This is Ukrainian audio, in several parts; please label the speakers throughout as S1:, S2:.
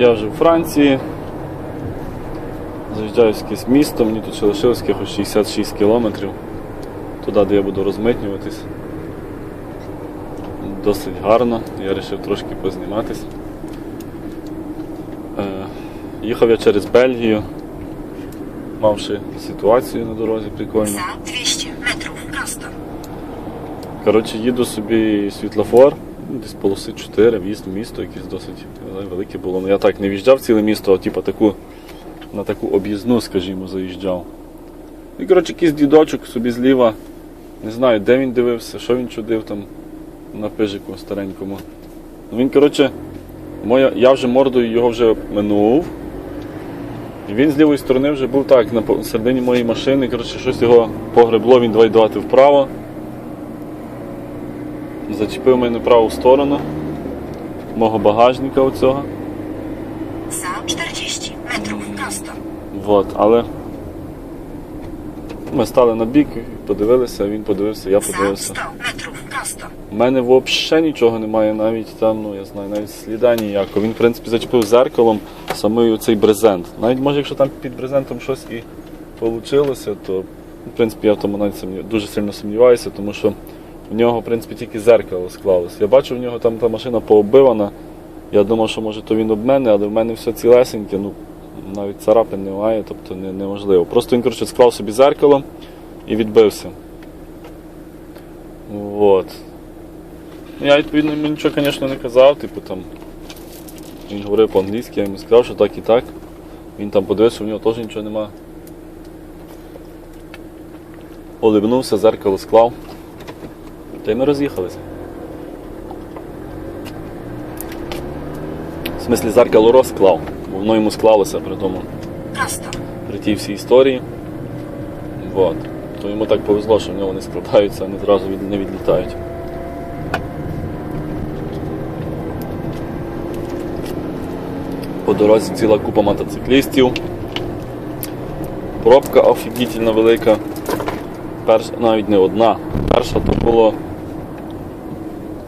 S1: Я вже у Франції. Заїжджаю в якесь місто, мені тут ще лишилось якихось 66 кілометрів. Туди, де я буду розмитнюватись. Досить гарно, я вирішив трошки позніматись. Е, їхав я через Бельгію, мавши ситуацію на дорозі прикольну.
S2: За 200 metrów prosto.
S1: Коротше, їду собі світлофор, десь полоси 4, в'їзд в місто, якесь досить велике було. Ну я так не в'їжджав ціле місто, а типу таку, на таку об'їзну, скажімо, заїжджав. І коротше, якийсь дідочок собі зліва, не знаю, де він дивився, що він чудив там на пижику старенькому. Ну він, коротше, моя, я вже мордою його вже минув. І він з лівої сторони вже був так, на середині моєї машини, коротше, щось його погребло, він давай давати вправо. Зачепив мене праву сторону мого багажника оцього.
S2: Za 40 metrów prosto.
S1: Вот, але ми стали на бік, подивилися, він подивився, я подивився.
S2: 100 metrów prosto.
S1: У мене взагалі нічого немає, навіть там, ну я знаю, навіть сліда ніякого. Він, в принципі, зачепив зеркалом самий цей брезент. Навіть може, якщо там під брезентом щось і вийшло, то в принципі я в тому навіть сумнів- дуже сильно сумніваюся, тому що в нього, в принципі, тільки зеркало склалось. Я бачу, в нього там та машина пооббивана. Я думав, що може то він об мене, але в мене все цілесеньке, ну навіть царапин немає, тобто не, неможливо. Просто він, коротше, склав собі зеркало і відбився. Вот. Ну, Я відповідно йому нічого, звісно, не казав, типу там. Він говорив по-англійськи, я йому сказав, що так і так. Він там подивився, в нього теж нічого нема. Оливнувся, зеркало склав. Та й ми роз'їхалися. В смислі зеркало розклав, бо воно йому склалося при тому при тій всій історії. Вот. То йому так повезло, що в нього не складаються, вони зразу від, не відлітають. По дорозі ціла купа мотоциклістів. Пробка офігітельно велика. Перша, навіть не одна. Перша то було.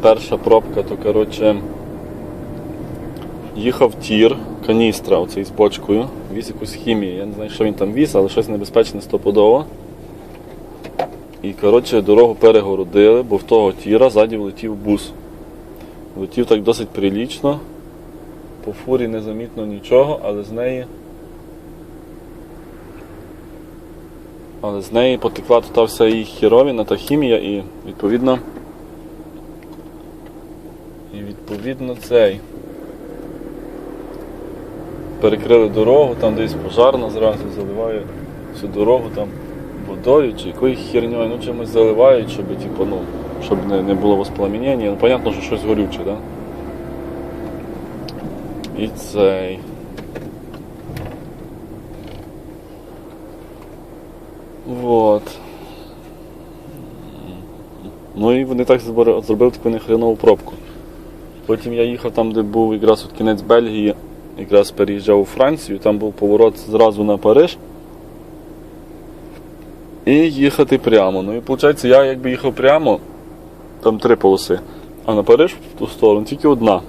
S1: Перша пробка, то коротше. Їхав тір, каністра оцей з бочкою, віз якусь хімію. Я не знаю, що він там віз, але щось небезпечне стопудово. І коротше дорогу перегородили, бо в того тіра ззаді влетів бус. Влетів так досить прилічно. По фурі незамітно нічого, але з неї. Але з неї потекла тут та вся її хіровіна та хімія і відповідно. Відповідно цей перекрили дорогу, там десь пожарна зразу заливає всю дорогу там водою чи якоюсь херньою, ну чимось заливають, щоб типу, ну, щоб не, не було воспламенення. Ну, понятно, що щось горюче, так? Да? І цей. Вот. Ну і вони так зробили таку нехренову пробку. Потім я їхав там, де був якраз от кінець Бельгії, якраз переїжджав у Францію, там був поворот зразу на Париж. І їхати прямо. Ну і виходить, я якби їхав прямо, там три полоси, а на Париж в ту сторону тільки одна.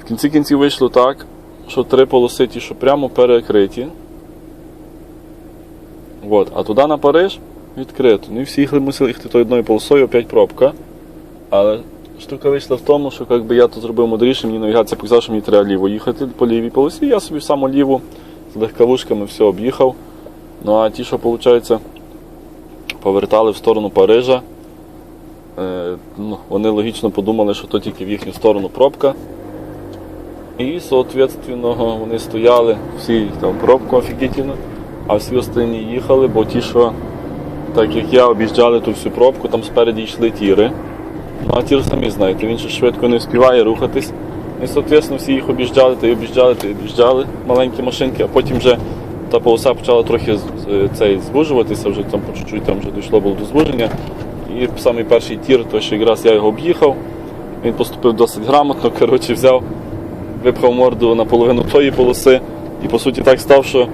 S1: В кінці кінців вийшло так, що три полоси ті, що прямо перекриті. От, а туди на Париж відкрито. Ну і всі їхали, мусили їхати то одною полосою, опять пробка. Але штука вийшла в тому, що якби я то зробив мудріше, мені навігація показала, що мені треба ліво їхати по лівій полосі, я собі саме ліву з легковушками все об'їхав. Ну а ті, що виходить, повертали в сторону Парижа, е, ну, вони логічно подумали, що то тільки в їхню сторону пробка. І, соответственно, вони стояли, всі там пробку офігітельно, а всі останні їхали, бо ті, що, так як я, об'їжджали ту всю пробку, там спереді йшли тіри. Ну, а тір самі знаєте, він ще швидко не вспіває рухатись. І, соответственно, всі їх об'їжджали, та й об'їжджали, та й об'їжджали маленькі машинки, а потім вже та полоса почала трохи цей звужуватися, вже там по чуть-чуть там вже дійшло було до звуження. І самий перший тір, то що якраз я його об'їхав, він поступив досить грамотно, коротше, взяв, випхав морду на половину тої полоси, і по суті так став, що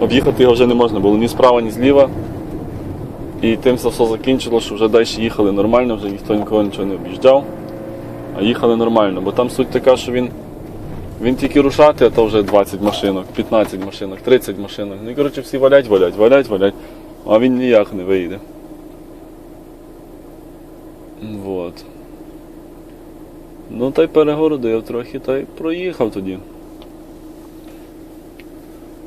S1: об'їхати його вже не можна було ні справа, ні зліва. І тим це все закінчило, що вже далі їхали нормально, вже ніхто нікого нічого не об'їжджав, а їхали нормально. Бо там суть така, що він Він тільки рушати, а то вже 20 машинок, 15 машинок, 30 машинок. Ну і коротше всі валять, валять, валять, валять, а він ніяк не вийде. Вот. Ну та й перегородив трохи, та й проїхав тоді.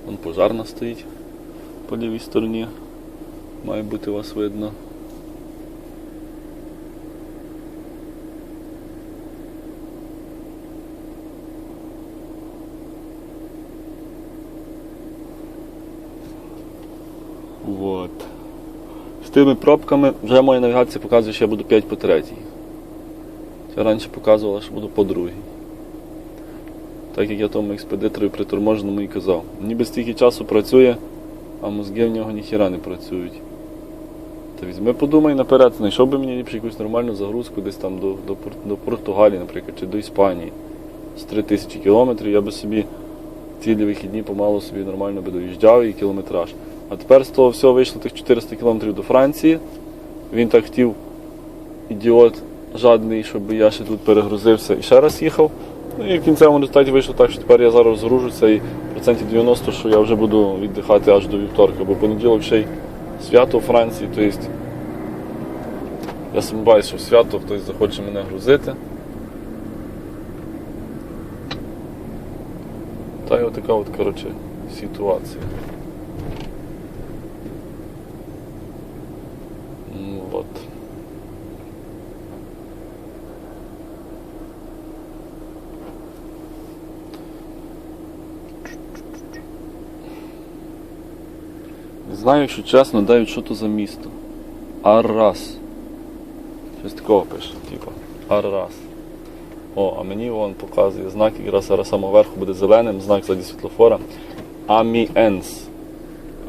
S1: Вон пожарна стоїть по лівій стороні. Має бути вас видно. Вот. З тими пробками вже моя навігація показує, що я буду 5 по третій. Я раніше показувала, що буду по другій. Так як я тому експедитору приторможеному і казав. Ніби стільки часу працює, а мозги в нього ніхіра не працюють. Візьми, подумай наперед, знайшов би мені ліпше якусь нормальну загрузку десь там до, до, до Португалії, наприклад, чи до Іспанії. З 3000 кілометрів я би собі цілі вихідні помалу собі нормально би доїжджав і кілометраж. А тепер з того всього вийшло тих 400 кілометрів до Франції. Він так хотів, ідіот жадний, щоб я ще тут перегрузився і ще раз їхав. Ну і в кінцевому результаті вийшло так, що тепер я зараз розгружуся і процентів 90, що я вже буду віддихати аж до вівторка, бо понеділок ще й свято Франції, то есть я сумніваюся, що в свято хтось захоче мене грузити. Та й отака от, коротше, ситуація. Ну, от. Не знаю, якщо чесно, навіть що то за місто. Аррас. Щось такого пише, типу. Аррас. О, а мені вон показує знак, якраз зараз самого верху буде зеленим, знак ззаді світлофора. Аміенс.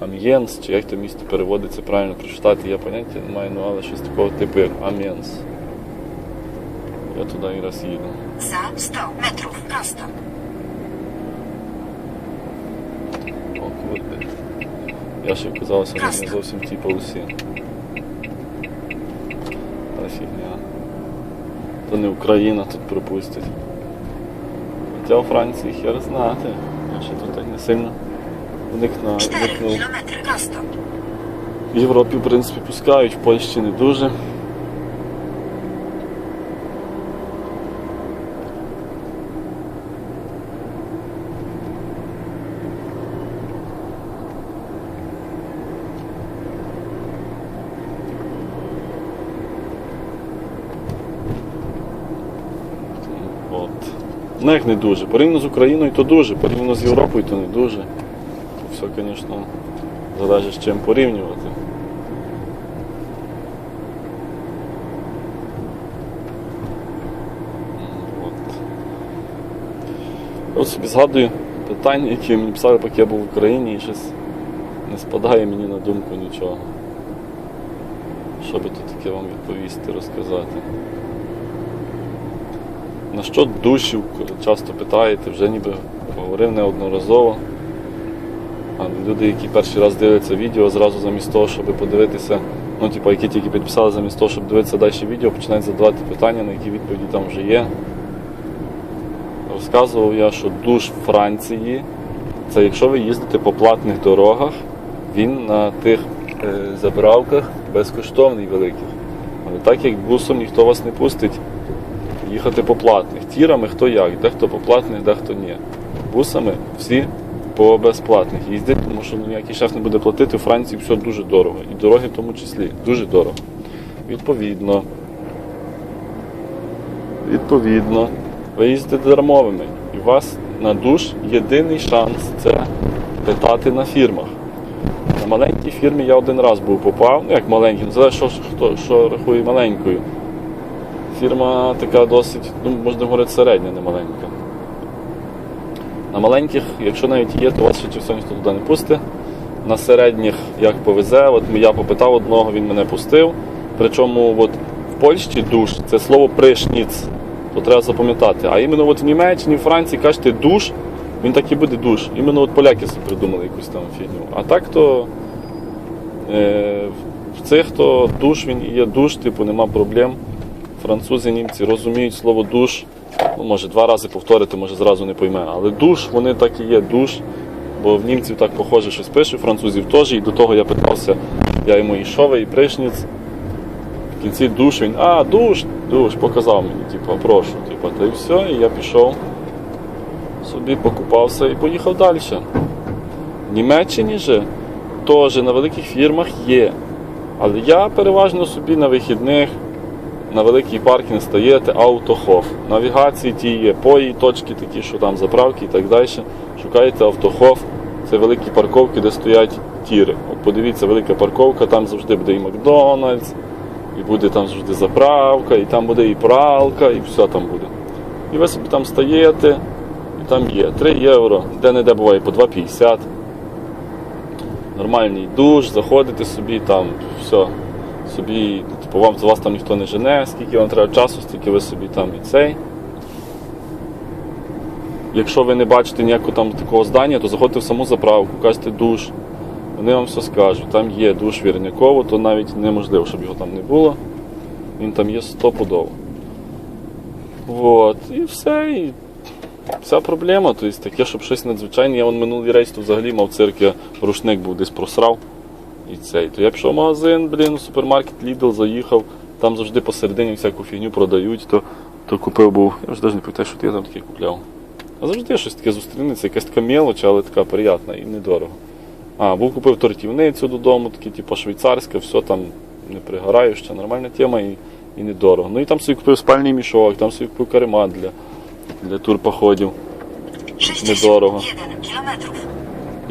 S1: Ам'єнс, чи як то місто переводиться правильно прочитати, я поняття не маю, ну але щось такого типу як Ам'єнс. Я туди якраз їду.
S2: Za 100 metrów prosto.
S1: О. Я ще казалося, що не зовсім ті полосі. Та фігня. То не Україна тут пропустить. Хоча у Франції хер знати. Я ще тут так не сильно вник на
S2: 4
S1: вникнув. В Європі, в принципі, пускають, в Польщі не дуже. От. Ну як не дуже. Порівняно з Україною то дуже, порівняно з Європою то не дуже. Все, звісно, залежить з чим порівнювати. От собі згадую питання, які мені писали, поки я був в Україні, і щось не спадає мені на думку нічого. Що би тут таке вам відповісти, розказати. На що душів часто питаєте, вже ніби говорив неодноразово. А люди, які перший раз дивляться відео, зразу замість того, щоб подивитися, ну, типу, які тільки підписали, замість того, щоб дивитися далі відео, починають задавати питання, на які відповіді там вже є. Розказував я, що душ Франції, це якщо ви їздите по платних дорогах, він на тих е, забравках безкоштовний великих. Але так як бусом ніхто вас не пустить їхати по платних. Тірами хто як, дехто по платних, дехто ні. Бусами всі по безплатних їздять, тому що ніякий шеф не буде платити. У Франції все дуже дорого. І дороги в тому числі дуже дорого. Відповідно. Відповідно, ви їздите дармовими. І у вас на душ єдиний шанс це питати на фірмах. На маленькій фірмі я один раз був попав, ну як маленький, ну залежить, що, хто, що рахує маленькою. Фірма така досить, ну, можна говорити, середня, не маленька. На маленьких, якщо навіть є, то вас ще все ніхто туди не пустить. На середніх як повезе, от я попитав одного, він мене пустив. Причому от в Польщі душ це слово пришніц, то треба запам'ятати. А іменно от в Німеччині, в Франції кажете душ, він так і буде душ. Іменно от поляки придумали якусь там фігню. А так то е, в цих то душ він і є душ, типу нема проблем. Французи, німці розуміють слово душ Ну, може два рази повторити, може зразу не пойме. Але душ, вони так і є, душ. Бо в німців так похоже щось пише, французів теж. І до того я питався, я йому і шове, і пришниць. В кінці душ він, а, душ, душ, показав мені, типу, прошу, типу, та і все, і я пішов, собі покупався і поїхав далі. В Німеччині же теж на великих фірмах є. Але я переважно собі на вихідних на великий паркінг стаєте автохоф. Навігації ті є пої, точки такі, що там заправки і так далі. Шукаєте автохоф, це великі парковки, де стоять тіри. От подивіться, велика парковка, там завжди буде і Макдональдс, і буде там завжди заправка, і там буде і пралка, і все там буде. І ви собі там стаєте, і там є 3 євро, де-не-де буває по 2,50. Нормальний душ, заходите собі, там все. Собі, типу, вам з вас там ніхто не жене, скільки вам треба часу, стільки ви собі там і цей. Якщо ви не бачите ніякого там такого здання, то заходьте в саму заправку, кажете душ. Вони вам все скажуть. Там є душ вірняково, то навіть неможливо, щоб його там не було. Він там є стопудово. От, і все. І вся проблема. Тобто таке, щоб щось надзвичайне. Я вон минулий рейс то взагалі мав цирк, я рушник був десь просрав. І цей. То я пішов в магазин, блін, в супермаркет Lidl заїхав, там завжди посередині всяку фігню продають, то, то купив був. Я вже навіть не пам'ятаю, що я там таке купляв. А завжди щось таке зустрінеться, якась така мелоч, але така приятна і недорого. А, був купив тортівницю додому, такі, типу, швейцарська, все там не пригораюча, нормальна тема і, і недорого. Ну і там собі купив спальний мішок, там собі купив каремат для, для турпоходів.
S2: 61 kilometrów.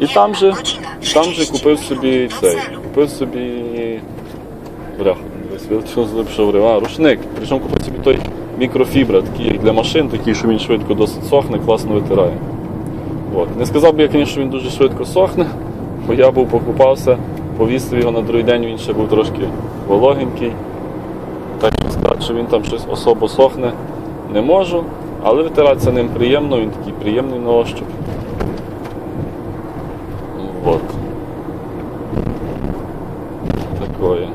S1: І там же, там же купив собі цей. Купив собі. Бляха, вилучив злипшов рушник. Причому купив собі той мікрофібра, такий для машин, такий, що він швидко досить сохне, класно витирає. От. Не сказав би я, звісно, що він дуже швидко сохне, бо я був покупався, повісив його на другий день, він ще був трошки вологенький. Так що сказати, що він там щось особо сохне, не можу, але витиратися ним приємно, він такий приємний на ощуп. Вот. Такое.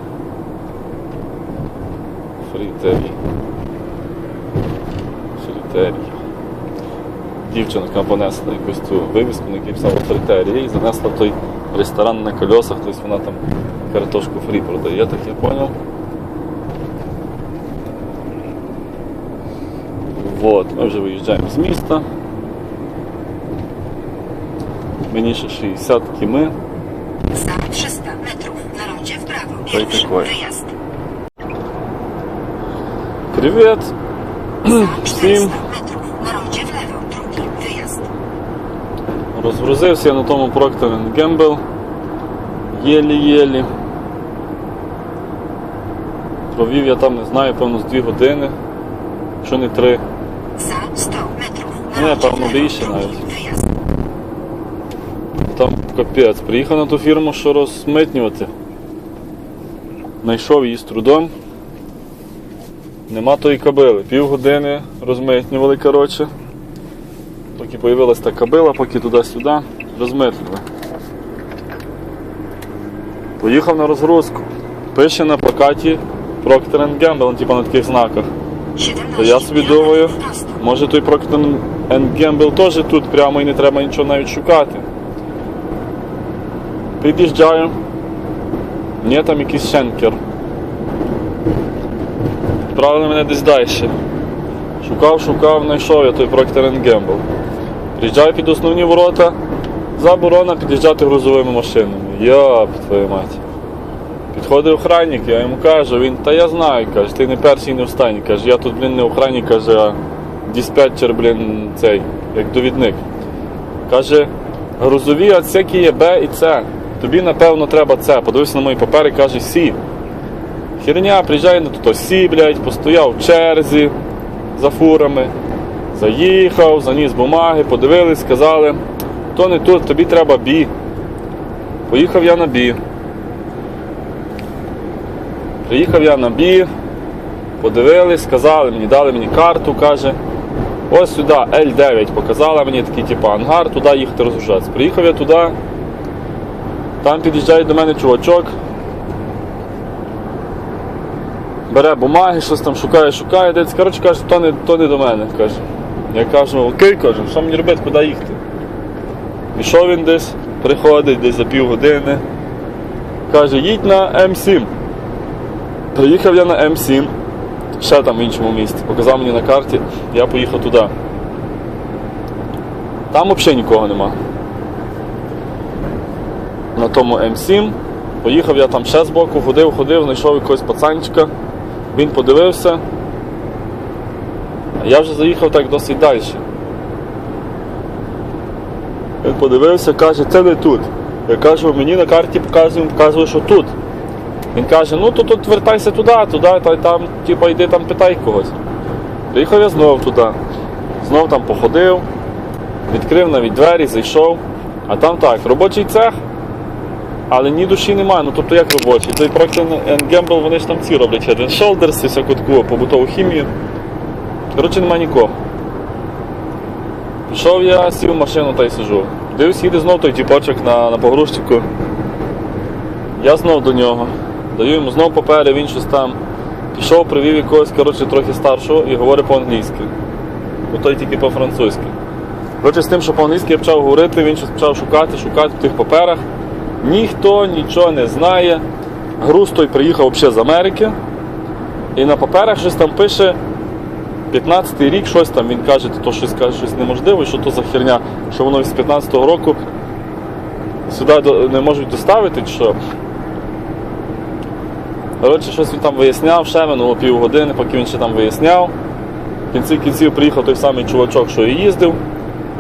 S1: Фрітері. Фрітері. Дівчинка понесла якусь цю вивіску, на якій писала фритері, і занесла той ресторан на колесах, тобто вона там картошку фрі продає, так я зрозумів. Вот, ми вже виїжджаємо з міста. Mniej niż 60 km.
S2: Za 300 metrów na rondzie w prawo.
S1: To i
S2: Pierwszy
S1: такое.
S2: wyjazd.
S1: Привіт!
S2: Za 400
S1: Всім розгрузився я на тому Procter Gamble. Єлі-єлі. Провів я там, не знаю, певно, з 2 години, якщо не 3.
S2: Za 100 metrów na
S1: Nie,
S2: rondzie
S1: pełno Там капець. Приїхав на ту фірму, що розмитнювати. Найшов її з трудом. Нема тої кабили. Півгодини розмитнювали, коротше. Поки появилась та кабила, поки туди-сюди, розмитнили. Поїхав на розгрузку. Пише на плакаті Procter Gamble, типу на таких знаках. То я собі думаю, може той Procter Gamble теж тут прямо і не треба нічого навіть шукати. Під'їжджаю. Ні, там якийсь шенкер. Відправили мене десь далі. Шукав, шукав, знайшов я той Procter Gamble. Приїжджаю під основні ворота, заборона під'їжджати грузовими машинами. Йоп, твою мать. Підходить охранник, я йому кажу, він, та я знаю, каже, ти не перший не останній. Каже, я тут, блін, не охранник, каже, а диспетчер, блін, цей, як довідник. Каже, грузові отсеки є Б і С. Тобі, напевно, треба С. Подивився на мої папери, і каже, Сі. Херня, приїжджає на тут Сі, блядь, постояв в черзі за фурами, заїхав, заніс бумаги, подивились, сказали, то не тут, тобі треба Бі. Поїхав я на Бі. Приїхав я на Бі, подивились, сказали мені, дали мені карту, каже. Ось сюди L9 показала мені такий типу ангар, туди їхати розгружатися. Приїхав я туди, там під'їжджає до мене чувачок. бере бумаги, щось там шукає, шукає, десь, коротше каже, то не, то не до мене. каже. Я кажу, окей, кажу, що мені робити, куди їхати? Пішов він десь, приходить десь за півгодини. Каже, їдь на М7. Приїхав я на М7, ще там в іншому місці. Показав мені на карті, я поїхав туди. Там взагалі нікого нема. На тому М7. Поїхав я там ще збоку, ходив, ходив, знайшов якогось пацанчика. Він подивився. Я вже заїхав так досить далі. Він подивився, каже, це не тут. Я кажу, мені на карті показує, показує, що тут. Він каже, ну то тут вертайся туди, туди, та там, типа, йди там питай когось. Приїхав я знов туди. Знов там походив, відкрив навіть двері, зайшов. А там так, робочий цех, але ні душі немає. Ну тобто як робочий? Цей Procter Gamble, вони ж там ці роблять Head and Shoulders і всяку таку побутову хімію. Коротше, немає нікого. Пішов я, сів в машину та й сижу. Дивись, їде знов той тіпочок на, на погрузчику. Я знов до нього. Даю йому знов папери, він щось там. Пішов, привів якогось коротше, трохи старшого і говорить по-англійськи. Ну той тільки по-французьки. Коротше, з тим, що по-англійськи я почав говорити, він щось почав шукати, шукати в тих паперах. Ніхто нічого не знає. Груз той приїхав взагалі з Америки. І на паперах щось там пише 15-й рік, щось там, він каже, то щось каже, щось неможливе, що то за херня, що воно з 15-го року сюди не можуть доставити, що. Коротше, щось він там виясняв, ще минуло півгодини, поки він ще там виясняв. В кінці кінців приїхав той самий чувачок, що і їздив,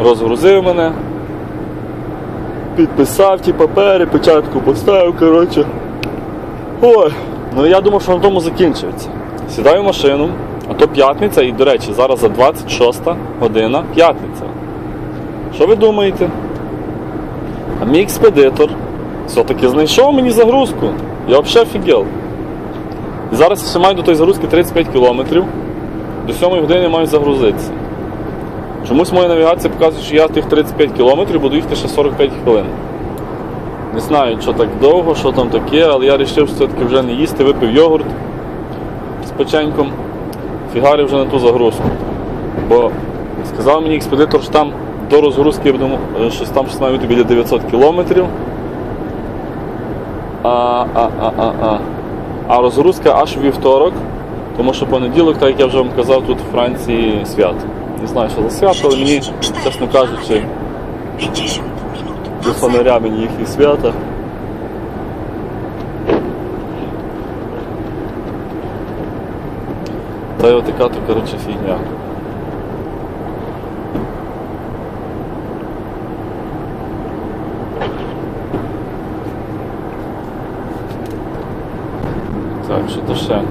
S1: розгрузив мене, підписав ті папери, печатку поставив, коротше. Ой, ну я думав, що на тому закінчується. Сідаю в машину, а то п'ятниця, і, до речі, зараз за 26 година п'ятниця. Що ви думаєте? А мій експедитор все-таки знайшов мені загрузку. Я взагалі офігел. І зараз ще маю до тої загрузки 35 кілометрів. До 7 години маю загрузитися. Чомусь моя навігація показує, що я тих 35 кілометрів буду їхати ще 45 хвилин. Не знаю, що так довго, що там таке, але я вирішив, все-таки вже не їсти, випив йогурт з печеньком, фігарив вже на ту загрузку. Бо сказав мені експедитор, що там до розгрузки е, щось там щось має біля 900 кілометрів. А, а, а, а, а. а розгрузка аж вівторок, тому що понеділок, так як я вже вам казав, тут в Франції свято. Не знаю, що за свято, але мені, чесно кажучи,
S2: 50 minut.
S1: до фонаря мені їхні свята. Та й отака то, коротше, фігня. Так, що то ще?